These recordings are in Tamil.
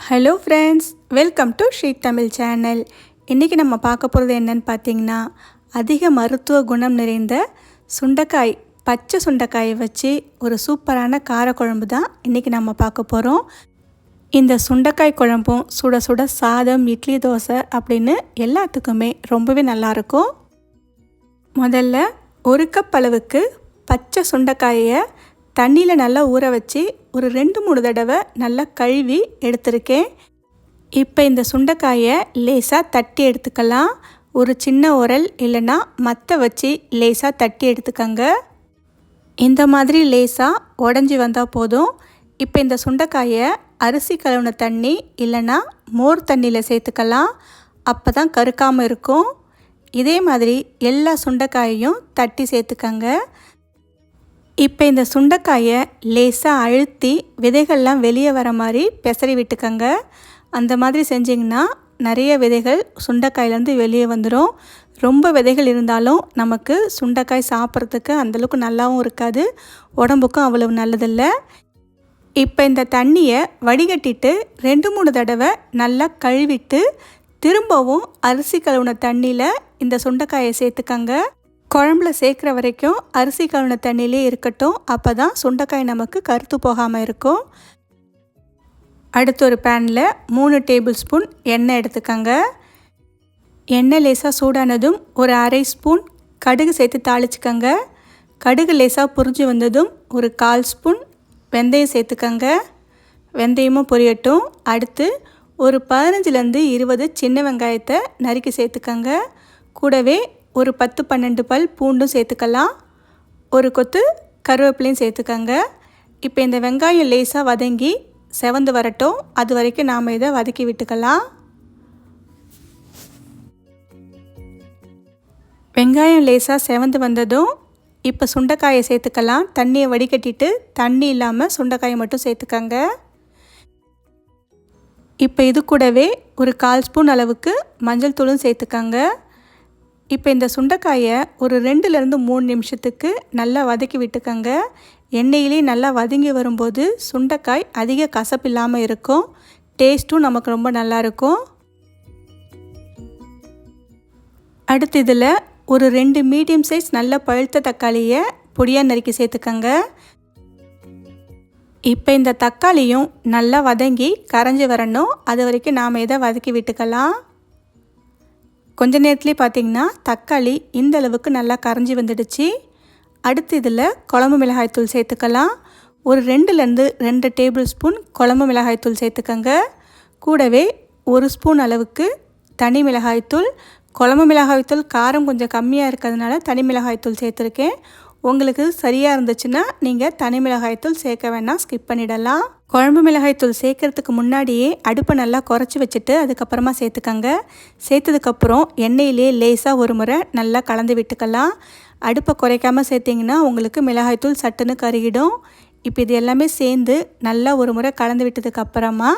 Hello friends welcome to She Tamil channel இன்றைக்கி நம்ம பார்க்க போகிறது என்னன்னு பார்த்தீங்கன்னா அதிக மருத்துவ குணம் நிறைந்த சுண்டைக்காய் பச்சை சுண்டைக்காயை வச்சு ஒரு சூப்பரான காரக்குழம்பு தான் இன்றைக்கி நம்ம பார்க்க போகிறோம் இந்த சுண்டைக்காய் குழம்பும் சுட சுட சாதம் இட்லி தோசை அப்படின்னு எல்லாத்துக்குமே ரொம்பவே நல்லாயிருக்கும். முதல்ல ஒரு கப் அளவுக்கு பச்சை சுண்டைக்காயை தண்ணியில் நல்லா ஊற வச்சு ஒரு ரெண்டு மூணு தடவை நல்லா கழுவி எடுத்திருக்கேன். இப்போ இந்த சுண்டைக்காயை லேசாக தட்டி எடுத்துக்கலாம். ஒரு சின்ன உரல் இல்லைன்னா மற்ற வச்சு லேசாக தட்டி எடுத்துக்கங்க. இந்த மாதிரி லேசாக உடஞ்சி வந்தால் போதும். இப்போ இந்த சுண்டைக்காயை அரிசி கழுவுன தண்ணி இல்லைன்னா மோர் தண்ணியில் சேர்த்துக்கலாம். அப்போ தான் கருக்காமல் இருக்கும். இதே மாதிரி எல்லா சுண்டைக்காயையும் தட்டி சேர்த்துக்கங்க. இப்போ இந்த சுண்டைக்காயை லேசாக அழுத்தி விதைகள்லாம் வெளியே வர மாதிரி பெசரி விட்டுக்கங்க. அந்த மாதிரி செஞ்சிங்கன்னா நிறைய விதைகள் சுண்டைக்காயிலேருந்து வெளியே வந்துடும் ரொம்ப விதைகள் இருந்தாலும் நமக்கு சுண்டைக்காய் சாப்பிட்றதுக்கு அந்தளவுக்கு நல்லாவும் இருக்காது. உடம்புக்கும் அவ்வளவு நல்லதில்லை. இப்போ இந்த தண்ணியை வடிகட்டிட்டு ரெண்டு மூணு தடவை நல்லா கழுவிட்டு திரும்பவும் அரிசி கழுவுன தண்ணியில் இந்த சுண்டைக்காயை சேர்த்துக்கங்க. குழம்புல சேர்க்குற வரைக்கும் அரிசி கழுவின தண்ணியிலே இருக்கட்டும். அப்போ தான் சுண்டைக்காய் நமக்கு கருத்து போகாமல் இருக்கும். அடுத்து ஒரு பேனில் மூணு டேபிள் ஸ்பூன் எண்ணெய் எடுத்துக்கங்க. எண்ணெய் லேசாக சூடானதும் ஒரு அரை ஸ்பூன் கடுகு சேர்த்து தாளிச்சுக்கங்க. கடுகு லேசாக புரிஞ்சு வந்ததும் ஒரு கால் ஸ்பூன் வெந்தயம் சேர்த்துக்கங்க. வெந்தயமும் பொரியட்டும். அடுத்து ஒரு பதினஞ்சுலேருந்து இருபது சின்ன வெங்காயத்தை நறுக்கி சேர்த்துக்கங்க. கூடவே ஒரு பத்து பன்னெண்டு பல் பூண்டும் சேர்த்துக்கலாம். ஒரு கொத்து கருவேப்பிலையும் சேர்த்துக்கங்க. இப்போ இந்த வெங்காயம் லேசாக வதங்கி செவந்து வரட்டும். அது வரைக்கும் நாம் இதை வதக்கி விட்டுக்கலாம். வெங்காயம் லேசாக செவந்து வந்ததும் இப்போ சுண்டைக்காயை சேர்த்துக்கலாம். தண்ணியை வடிகட்டிட்டு தண்ணி இல்லாமல் சுண்டைக்காயை மட்டும் சேர்த்துக்கங்க. இப்போ இது கூடவே ஒரு கால் ஸ்பூன் அளவுக்கு மஞ்சள் தூளும் சேர்த்துக்கங்க. இப்போ இந்த சுண்டைக்காயை ஒரு ரெண்டுலேருந்து மூணு நிமிஷத்துக்கு நல்லா வதக்கி விட்டுக்கங்க. எண்ணெயிலே நல்லா வதங்கி வரும்போது சுண்டைக்காய் அதிக கசப்பு இல்லாமல் இருக்கும். டேஸ்ட்டும் நமக்கு ரொம்ப நல்லாயிருக்கும் அடுத்து இதில் ஒரு ரெண்டு மீடியம் சைஸ் நல்ல பழுத்த தக்காளியை பொடியாக நறுக்கி சேர்த்துக்கங்க. இப்போ இந்த தக்காளியும் நல்லா வதங்கி கரைஞ்சி வரணும். அது வரைக்கும் நாம் இதை வதக்கி விட்டுக்கலாம். கொஞ்ச நேரத்துலேயே பார்த்திங்கன்னா தக்காளி இந்த அளவுக்கு நல்லா கரைஞ்சி வந்துடுச்சு. அடுத்து இதில் குழம்பு மிளகாய்த்தூள் சேர்த்துக்கலாம். ஒரு ரெண்டுலேருந்து ரெண்டு டேபிள் ஸ்பூன் குழம்பு மிளகாய்த்தூள் சேர்த்துக்கங்க. கூடவே ஒரு ஸ்பூன் அளவுக்கு தனி மிளகாய்த்தூள் குழம்பு மிளகாய்த்தூள் காரம் கொஞ்சம் கம்மியாக இருக்கிறதுனால தனி மிளகாய்த்தூள் சேர்த்துருக்கேன். உங்களுக்கு சரியாக இருந்துச்சுன்னா நீங்கள் தனி மிளகாய்த்தூள் சேர்க்க வேணால் ஸ்கிப் பண்ணிடலாம். குழம்பு மிளகாய்த்தூள் சேர்க்கறதுக்கு முன்னாடியே அடுப்பை நல்லா குறைச்சி வச்சுட்டு அதுக்கப்புறமா சேர்த்துக்கங்க. சேர்த்ததுக்கப்புறம் எண்ணெயிலே லேசாக ஒரு முறை நல்லா கலந்து விட்டுக்கலாம். அடுப்பை குறைக்காமல் சேர்த்திங்கன்னா உங்களுக்கு மிளகாய்த்தூள் சட்டுன்னு கருகிடும். இப்போ இது எல்லாமே சேர்ந்து நல்லா ஒரு முறை கலந்து விட்டதுக்கப்புறமா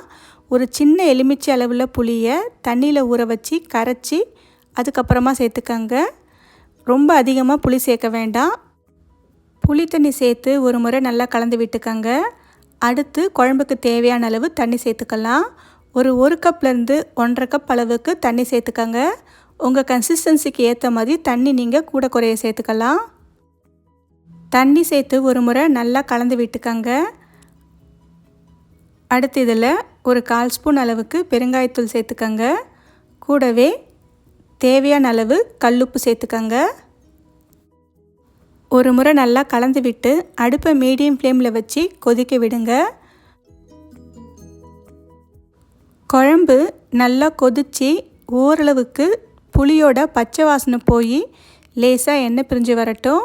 ஒரு சின்ன எலுமிச்சை அளவில் புளியை தண்ணியில் ஊற வச்சு கரைச்சி அதுக்கப்புறமா சேர்த்துக்கங்க. ரொம்ப அதிகமாக புளி சேர்க்க வேண்டாம். புளி தண்ணி சேர்த்து ஒரு முறை நல்லா கலந்து விட்டுக்கங்க. அடுத்து குழம்புக்கு தேவையான அளவு தண்ணி சேர்த்துக்கலாம். ஒரு ஒரு கப்லேருந்து ஒன்றரை கப் அளவுக்கு தண்ணி சேர்த்துக்கங்க. உங்கள் கன்சிஸ்டன்சிக்கு ஏற்ற மாதிரி தண்ணி நீங்கள் கூட குறைய சேர்த்துக்கலாம். தண்ணி சேர்த்து ஒரு முறை நல்லா கலந்து விட்டுக்கங்க. அடுத்து இதில் ஒரு கால் ஸ்பூன் அளவுக்கு பெருங்காயத்தூள் சேர்த்துக்கங்க. கூடவே தேவையான அளவு கல்லுப்பு சேர்த்துக்கங்க. ஒரு முறை நல்லா கலந்து விட்டு அடுப்பை மீடியம் ஃப்ளேமில் வச்சு கொதிக்க விடுங்க. குழம்பு நல்லா கொதித்து ஓரளவுக்கு புளியோட பச்சை வாசனை போய் லேசாக எண்ணெய் பிரிஞ்சு வரட்டும்.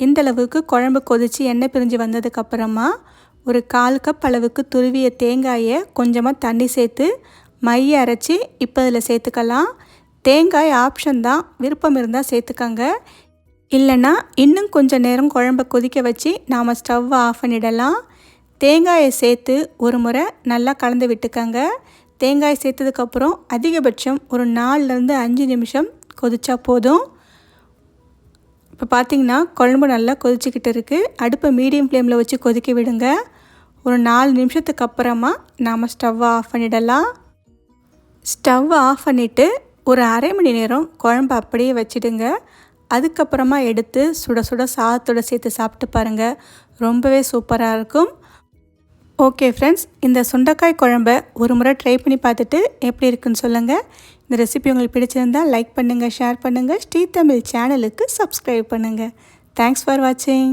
இந்தளவுக்கு குழம்பு கொதித்து எண்ணெய் பிரிஞ்சு வந்ததுக்கப்புறமா ஒரு கால் கப் அளவுக்கு துருவிய தேங்காயை கொஞ்சமாக தண்ணி சேர்த்து மைய அரைச்சி இப்போ இதில் சேர்த்துக்கலாம். தேங்காய் ஆப்ஷன் தான் விருப்பம் இருந்தால் சேர்த்துக்கங்க. இல்லைன்னா இன்னும் கொஞ்சம் நேரம் குழம்ப கொதிக்க வச்சு நாம் ஸ்டவ்வை ஆஃப் பண்ணிடலாம். தேங்காயை சேர்த்து ஒரு முறை நல்லா கலந்து விட்டுக்கங்க. தேங்காய் சேர்த்ததுக்கப்புறம் அதிகபட்சம் ஒரு நாலுலேருந்து அஞ்சு நிமிஷம் கொதிச்சா போதும். இப்போ பார்த்திங்கன்னா குழம்பு நல்லா கொதிச்சுக்கிட்டு இருக்குது அடுப்பை மீடியம் ஃப்ளேமில் வச்சு கொதிக்க விடுங்க. ஒரு நாலு நிமிஷத்துக்கு அப்புறமா நாம் ஸ்டவ்வை ஆஃப் பண்ணிடலாம். ஸ்டவ்வை ஆஃப் பண்ணிவிட்டு ஒரு அரை மணி நேரம் குழம்பு அப்படியே வச்சுடுங்க. அதுக்கப்புறமா எடுத்து சுட சுட சாதத்தோட சேர்த்து சாப்பிட்டு பாருங்கள் ரொம்பவே சூப்பராக இருக்கும். ஓகே ஃப்ரெண்ட்ஸ் இந்த சுண்டைக்காய் குழம்ப ஒரு முறை ட்ரை பண்ணி பார்த்துட்டு எப்படி இருக்குன்னு சொல்லுங்கள் இந்த ரெசிபி உங்களுக்கு பிடிச்சிருந்தால் லைக் பண்ணுங்கள் ஷேர் பண்ணுங்கள் ஸ்ரீ தமிழ் சேனலுக்கு சப்ஸ்கிரைப் பண்ணுங்கள் தேங்க்ஸ் ஃபார் வாட்சிங்